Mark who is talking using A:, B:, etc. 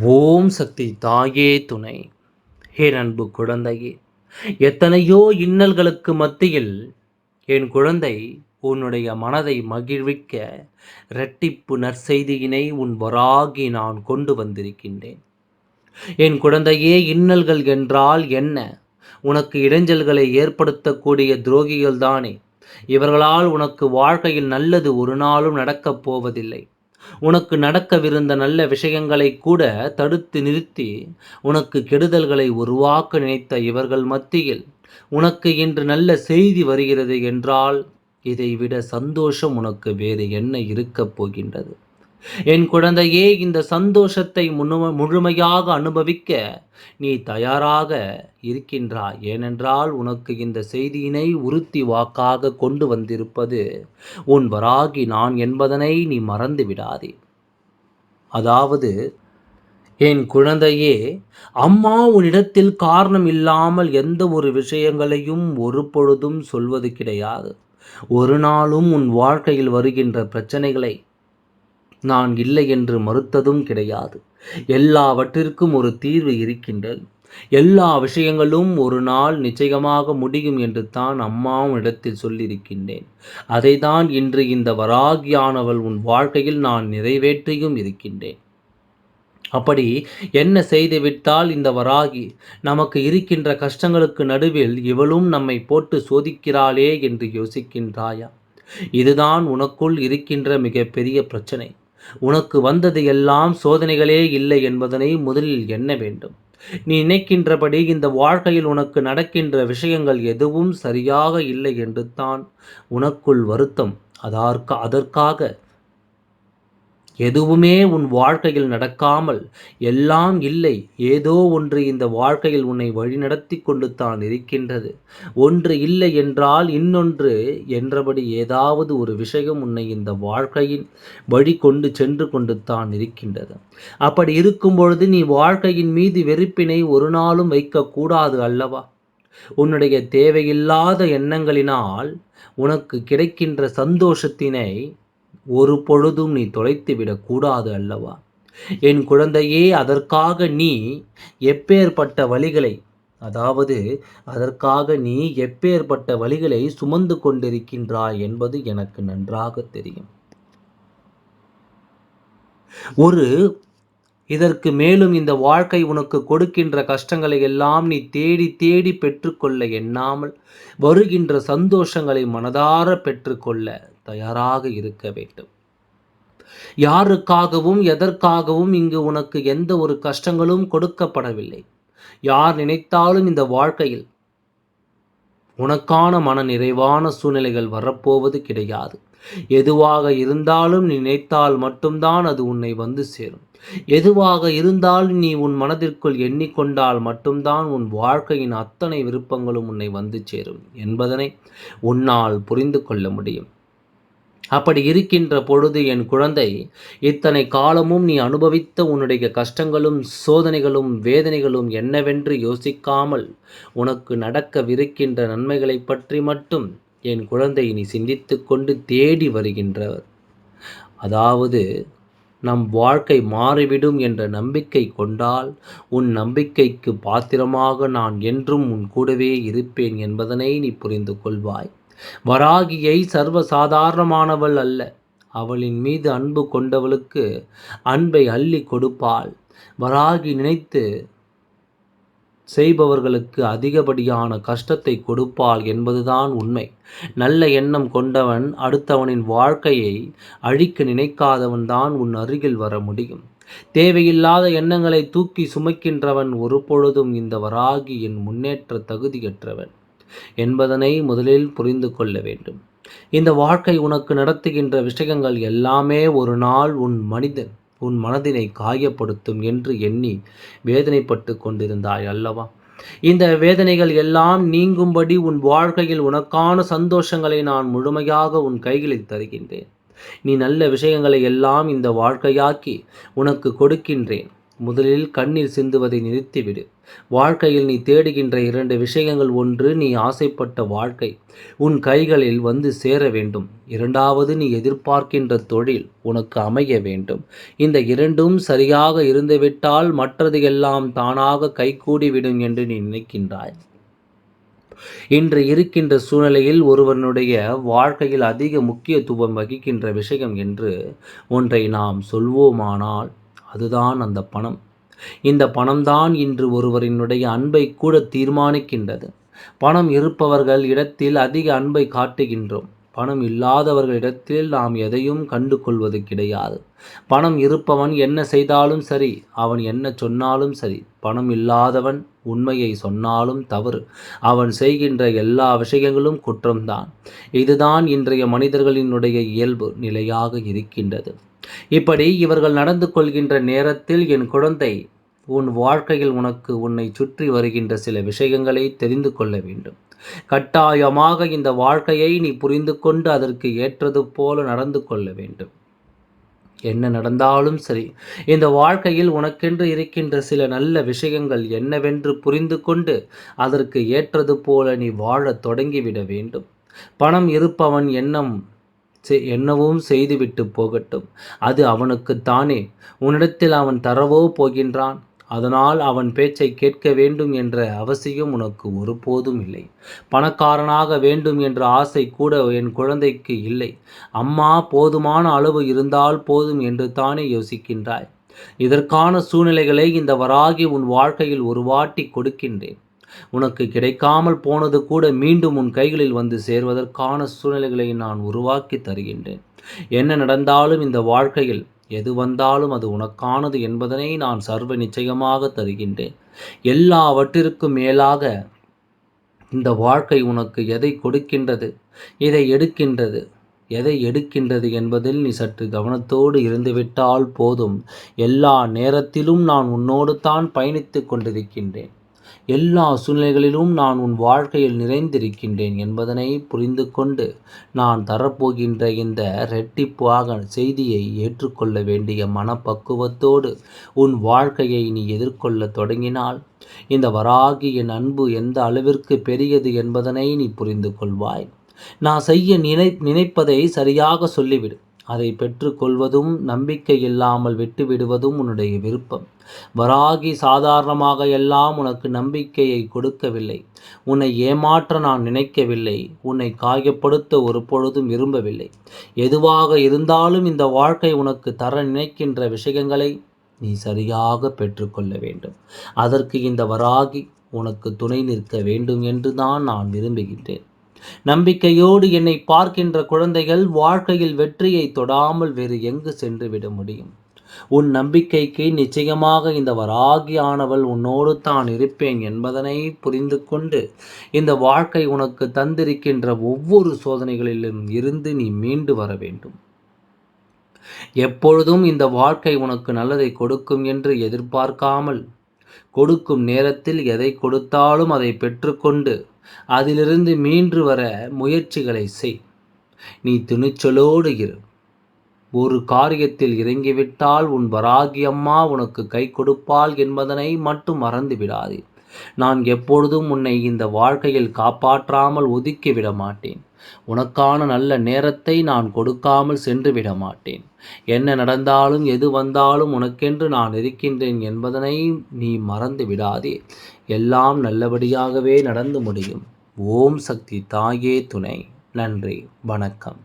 A: ஓம் சக்தி தாயே துணை. ஹே அன்பு குழந்தையே எத்தனையோ இன்னல்களுக்கு மத்தியில் என் குழந்தை உன்னுடைய மனதை மகிழ்விக்க இரட்டிப்பு நற்செய்தியினை உன் வராகி நான் கொண்டு வந்திருக்கின்றேன். என் குழந்தையே இன்னல்கள் என்றால் என்ன? உனக்கு இடைஞ்சல்களை ஏற்படுத்தக்கூடிய துரோகிகள் தானே இவர்களால் உனக்கு வாழ்க்கையில் நல்லது ஒரு நாளும் நடக்கப் போவதில்லை. உனக்கு நடக்கவிருந்த நல்ல விஷயங்களை கூட தடுத்து நிறுத்தி உனக்கு கெடுதல்களை உருவாக்க நினைத்த இவர்கள் மத்தியில் உனக்கு இன்று நல்ல செய்தி வருகிறது என்றால் இதைவிட சந்தோஷம் உனக்கு வேறு என்ன இருக்கப் போகின்றது? என் குழந்தையே இந்த சந்தோஷத்தை முழுமையாக அனுபவிக்க நீ தயாராக இருக்கின்றாய். ஏனென்றால் உனக்கு இந்த செய்தியினை உறுத்தி வாக்காக கொண்டு வந்திருப்பது உன் வராகி நான் என்பதனை நீ மறந்து விடாதே. அதாவது என் குழந்தையே அம்மா உன்னிடத்தில் காரணம் இல்லாமல் எந்த ஒரு விஷயங்களையும் ஒரு பொழுதும் சொல்வது கிடையாது. ஒரு நாளும் உன் வாழ்க்கையில் வருகின்ற பிரச்சனைகளை நான் இல்லை என்று மறுத்ததும் கிடையாது. எல்லாவற்றிற்கும் ஒரு தீர்வு இருக்கின்றது. எல்லா விஷயங்களும் ஒரு நாள் நிச்சயமாக முடியும் என்று தான் அம்மாவும் இடத்தில் சொல்லியிருக்கின்றேன். அதை தான் இன்று இந்த வராகியானவள் உன் வாழ்க்கையில் நான் நிறைவேற்றியும் இருக்கின்றேன். அப்படி என்ன செய்துவிட்டால் இந்த வராகி? நமக்கு இருக்கின்ற கஷ்டங்களுக்கு நடுவில் இவளும் நம்மை போட்டு சோதிக்கிறாளே என்று யோசிக்கின்றாயா? இதுதான் உனக்குள் இருக்கின்ற மிகப்பெரிய பிரச்சனை. உனக்கு வந்தது எல்லாம் சோதனைகளே இல்லை என்பதனை முதலில் எண்ண வேண்டும். நீ நினைக்கின்றபடி இந்த வாழ்க்கையில் உனக்கு நடக்கின்ற விஷயங்கள் எதுவும் சரியாக இல்லை என்று தான் உனக்குள் வருத்தம். அதற்கு அதற்காக எதுவுமே உன் வாழ்க்கையில் நடக்காமல் எல்லாம் இல்லை. ஏதோ ஒன்று இந்த வாழ்க்கையில் உன்னை வழிநடத்தி கொண்டு தான் இருக்கின்றது. ஒன்று இல்லை என்றால் இன்னொன்று என்றபடி ஏதாவது ஒரு விஷயம் உன்னை இந்த வாழ்க்கையின் வழி கொண்டு சென்று கொண்டு தான் இருக்கின்றது. அப்படி இருக்கும் பொழுது நீ வாழ்க்கையின் மீது வெறுப்பினை ஒரு நாளும் வைக்கக்கூடாது அல்லவா? உன்னுடைய தேவையில்லாத எண்ணங்களினால் உனக்கு கிடைக்கின்ற சந்தோஷத்தினை ஒரு பொழுதும் நீ தொலைத்து கூடாது அல்லவா? என் குழந்தையே அதற்காக நீ எப்பேற்பட்ட வழிகளை அதாவது அதற்காக நீ எப்பேற்பட்ட வழிகளை சுமந்து கொண்டிருக்கின்றாய் என்பது எனக்கு நன்றாக தெரியும். ஒரு இதற்கு மேலும் இந்த வாழ்க்கை உனக்கு கொடுக்கின்ற கஷ்டங்களை எல்லாம் நீ தேடி தேடி பெற்றுக்கொள்ள எண்ணாமல் வருகின்ற சந்தோஷங்களை மனதார பெற்றுக்கொள்ள தயாராக இருக்க வேண்டும். யாருக்காகவும் எதற்காகவும் இங்கு உனக்கு எந்த ஒரு கஷ்டங்களும் கொடுக்கப்படவில்லை. யார் நினைத்தாலும் இந்த வாழ்க்கையில் உனக்கான மன நிறைவான சூழ்நிலைகள் வரப்போவது கிடையாது. எதுவாக இருந்தாலும் நினைத்தால் மட்டும்தான் அது உன்னை வந்து சேரும். எதுவாக இருந்தால் நீ உன் மனதிற்குள் எண்ணிக்கொண்டால் மட்டும்தான் உன் வாழ்க்கையின் அத்தனை விருப்பங்களும் உன்னை வந்து சேரும் என்பதனை உன்னால் புரிந்து கொள்ள முடியும். அப்படி இருக்கின்ற பொழுது என் குழந்தை இத்தனை காலமும் நீ அனுபவித்த உன்னுடைய கஷ்டங்களும் சோதனைகளும் வேதனைகளும் என்னவென்று யோசிக்காமல் உனக்கு நடக்கவிருக்கின்ற நன்மைகளை பற்றி மட்டும் என் குழந்தை நீ சிந்தித்து கொண்டு தேடி வருகின்றவர். அதாவது நம் வாழ்க்கை மாறிவிடும் என்ற நம்பிக்கை கொண்டால் உன் நம்பிக்கைக்கு பாத்திரமாக நான் என்றும் உன் கூடவே இருப்பேன் என்பதனை நீ புரிந்து கொள்வாய். வராகியை சர்வசாதாரணமானவள் அல்ல. அவளின் மீது அன்பு கொண்டவளுக்கு அன்பை அள்ளி கொடுப்பாள். வராகி நினைத்து செய்பவர்களுக்கு அதிகப்படியான கஷ்டத்தை கொடுப்பாள் என்பதுதான் உண்மை. நல்ல எண்ணம் கொண்டவன் அடுத்தவனின் வாழ்க்கையை அழிக்க நினைக்காதவன் தான் உன் அருகில் வர முடியும். தேவையில்லாத எண்ணங்களை தூக்கி சுமக்கின்றவன் ஒரு பொழுதும் இந்த வராகி என் முன்னேற்ற தகுதியற்றவன். என்பதனை முதலில் புரிந்து கொள்ள வேண்டும். இந்த வாழ்க்கை உனக்கு நடத்துகின்ற விஷயங்கள் எல்லாமே ஒரு நாள் உன் மனிதன் உன் மனதினை காயப்படுத்தும் என்று எண்ணி வேதனைப்பட்டு கொண்டிருந்தாய் அல்லவா? இந்த வேதனைகள் எல்லாம் நீங்கும்படி உன் வாழ்க்கையில் உனக்கான சந்தோஷங்களை நான் முழுமையாக உன் கைகளில் தருகின்றேன். நீ நல்ல விஷயங்களை எல்லாம் இந்த வாழ்க்கையாக்கி உனக்கு கொடுக்கின்றேன். முதலில் கண்ணீர் சிந்துவதை நிறுத்திவிடு. வாழ்க்கையில் நீ தேடுகின்ற இரண்டு விஷயங்கள் ஒன்று நீ ஆசைப்பட்ட வாழ்க்கை. உன் கைகளில் வந்து சேர வேண்டும். இரண்டாவது நீ எதிர்பார்க்கின்ற தொழில் உனக்கு அமைய வேண்டும். இந்த இரண்டும் சரியாக இருந்துவிட்டால் மற்றது எல்லாம் தானாக கைகூடிவிடும் என்று நீ நினைக்கின்றாய். இன்று இருக்கின்ற சூழ்நிலையில் ஒருவனுடைய வாழ்க்கையில் அதிக முக்கியத்துவம் வகிக்கின்ற விஷயம் என்று ஒன்றை நாம் சொல்வோமானால் அதுதான் அந்த பணம். இந்த பணம்தான் இன்று ஒருவரினுடைய அன்பை கூட தீர்மானிக்கின்றது. பணம் இருப்பவர்கள் இடத்தில் அதிக அன்பை காட்டுகின்றோம். பணம் இல்லாதவர்களிடத்தில் நாம் எதையும் கண்டு கொள்வது கிடையாது. பணம் இருப்பவன் என்ன செய்தாலும் சரி அவன் என்ன சொன்னாலும் சரி. பணம் இல்லாதவன் உண்மையை சொன்னாலும் தவறு. அவன் செய்கின்ற எல்லா விஷயங்களும் குற்றம்தான். இதுதான் இன்றைய மனிதர்களினுடைய இயல்பு நிலையாக இருக்கின்றது. இப்படி இவர்கள் நடந்து கொள்கின்ற நேரத்தில் என் குழந்தை உன் வாழ்க்கையில் உனக்கு உன்னை சுற்றி வருகின்ற சில விஷயங்களை தெரிந்து கொள்ள வேண்டும். கட்டாயமாக இந்த வாழ்க்கையை நீ புரிந்து கொண்டு அதற்கு ஏற்றது போல நடந்து கொள்ள வேண்டும். என்ன நடந்தாலும் சரி இந்த வாழ்க்கையில் உனக்கென்று இருக்கின்ற சில நல்ல விஷயங்கள் என்னவென்று புரிந்து கொண்டு அதற்கு ஏற்றது போல நீ வாழத் தொடங்கிவிட வேண்டும். பணம் இருப்பவன் எண்ணம் என்னவும் செய்துவிட்டு போகட்டும். அது அவனுக்குத்தானே உன்னிடத்தில் அவன் தரவோ போகின்றான். அதனால் அவன் பேச்சை கேட்க வேண்டும் என்ற அவசியம் உனக்கு ஒருபோதும் இல்லை. பணக்காரனாக வேண்டும் என்ற ஆசை கூட என் குழந்தைக்கு இல்லை. அம்மா போதுமான அளவு இருந்தால் போதும் என்று தானே யோசிக்கின்றாய். இதற்கான சூழ்நிலைகளை இந்த வராகி உன் வாழ்க்கையில் உருவாட்டி கொடுக்கின்றேன். உனக்கு கிடைக்காமல் போனது கூட மீண்டும் உன் கைகளில் வந்து சேர்வதற்கான சூழ்நிலைகளை நான் உருவாக்கி தருகின்றேன். என்ன நடந்தாலும் இந்த வாழ்க்கையில் எது வந்தாலும் அது உனக்கானது என்பதனை நான் சர்வ நிச்சயமாக தருகின்றேன். எல்லாவற்றிற்கும் மேலாக இந்த வாழ்க்கை உனக்கு எதை கொடுக்கின்றது இதை எடுக்கின்றது எதை எடுக்கின்றது என்பதில் நீ சற்று கவனத்தோடு இருந்துவிட்டால் போதும். எல்லா நேரத்திலும் நான் உன்னோடு தான் பயணித்து கொண்டிருக்கின்றேன். எல்லா சூழ்நிலைகளிலும் நான் உன் வாழ்க்கையில் நிறைந்திருக்கின்றேன் என்பதனை புரிந்து கொண்டு நான் தரப்போகின்ற இந்த ரெட்டிப்பாக செய்தியை ஏற்றுக்கொள்ள வேண்டிய மனப்பக்குவத்தோடு உன் வாழ்க்கையை நீ எதிர்கொள்ள தொடங்கினால் இந்த வராகியின் அன்பு எந்த அளவிற்கு பெரியது என்பதனை நீ புரிந்து கொள்வாய் நான் செய்ய நினை நினைப்பதை சரியாக சொல்லிவிடு. அதை பெற்றுக்கொள்வதும் நம்பிக்கை இல்லாமல் விட்டுவிடுவதும் உன்னுடைய விருப்பம். வராகி சாதாரணமாக எல்லாம் உனக்கு நம்பிக்கையை கொடுக்கவில்லை. உன்னை ஏமாற்ற நான் நினைக்கவில்லை. உன்னை காயப்படுத்த ஒரு பொழுதும் விரும்பவில்லை. எதுவாக இருந்தாலும் இந்த வாழ்க்கை உனக்கு தர நினைக்கின்ற விஷயங்களை நீ சரியாக பெற்றுக்கொள்ள வேண்டும். அதற்கு இந்த வராகி உனக்கு துணை நிற்க வேண்டும் என்று தான் நான் விரும்புகின்றேன். நம்பிக்கையோடு என்னை பார்க்கின்ற குழந்தைகள் வாழ்க்கையில் வெற்றியை தொடாமல் வேறு எங்கு சென்று விட முடியும்? உன் நம்பிக்கைக்கு நிச்சயமாக இந்த வராகியானவள் உன்னோடு தான் இருப்பேன் என்பதனை புரிந்து கொண்டு இந்த வாழ்க்கை உனக்கு தந்திருக்கின்ற ஒவ்வொரு சோதனைகளிலும் இருந்து நீ மீண்டு வர வேண்டும். எப்பொழுதும் இந்த வாழ்க்கை உனக்கு நல்லதை கொடுக்கும் என்று எதிர்பார்க்காமல் கொடுக்கும் நேரத்தில் எதை கொடுத்தாலும் அதை பெற்றுக்கொண்டு அதிலிருந்து மீண்டு வர முயற்சிகளை செய். நீ துணிச்சலோடு இரு. ஒரு காரியத்தில் இறங்கிவிட்டால் உன் வராகியம்மா உனக்கு கை கொடுப்பாள் என்பதனை மட்டும் மறந்து விடாதே நான் எப்பொழுதும் உன்னை இந்த வாழ்க்கையில் காப்பாற்றாமல் ஒதுக்கி விட மாட்டேன் உனக்கான நல்ல நேரத்தை நான் கொடுக்காமல் சென்று விட மாட்டேன் என்ன நடந்தாலும் எது வந்தாலும் உனக்கென்று நான் இருக்கின்றேன் என்பதனை நீ மறந்து விடாதே. எல்லாம் நல்லபடியாகவே நடந்து முடியும். ஓம் சக்தி தாயே துணை. நன்றி. வணக்கம்.